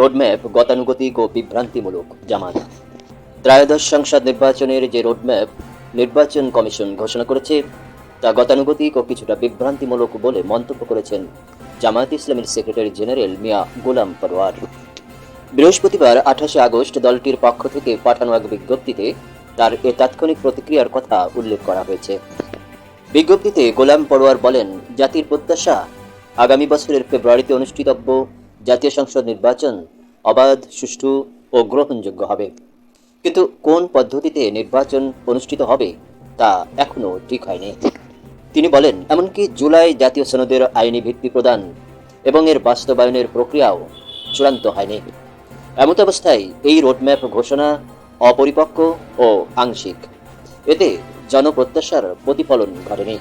Roadmap গতানুগতিক ও বিভ্রান্তিমূলক জামাত। ত্রয়োদশ সংসদ নির্বাচনের যে রোডম্যাপ নির্বাচন কমিশন ঘোষণা করেছে, তা গতানুগতিক ও কিছুটা বিভ্রান্তিমূলক বলে মন্তব্য করেছেন জামায়াত ইসলামের সেক্রেটারি জেনারেল মিয়া গোলাম পরোয়ার। বৃহস্পতিবার আঠাশে আগস্ট দলটির পক্ষ থেকে পাঠানো এক বিজ্ঞপ্তিতে তার এ তাৎক্ষণিক প্রতিক্রিয়ার কথা উল্লেখ করা হয়েছে। বিজ্ঞপ্তিতে গোলাম পরোয়ার বলেন, জাতির প্রত্যাশা আগামী বছরের ফেব্রুয়ারিতে অনুষ্ঠিতব্য জাতীয় সংসদ নির্বাচন অবাধ, সুষ্ঠু ও গ্রহণযোগ্য হবে। কিন্তু কোন পদ্ধতিতে নির্বাচন অনুষ্ঠিত হবে তা এখনও ঠিক হয়নি। তিনি বলেন, এমনকি জুলাই জাতীয় সনদের আইনি ভিত্তি প্রদান এবং এর বাস্তবায়নের প্রক্রিয়াও চূড়ান্ত হয়নি। এমত অবস্থায় এই রোডম্যাপ ঘোষণা অপরিপক্ক ও আংশিক। এতে জনপ্রত্যাশার প্রতিফলন ঘটেনি।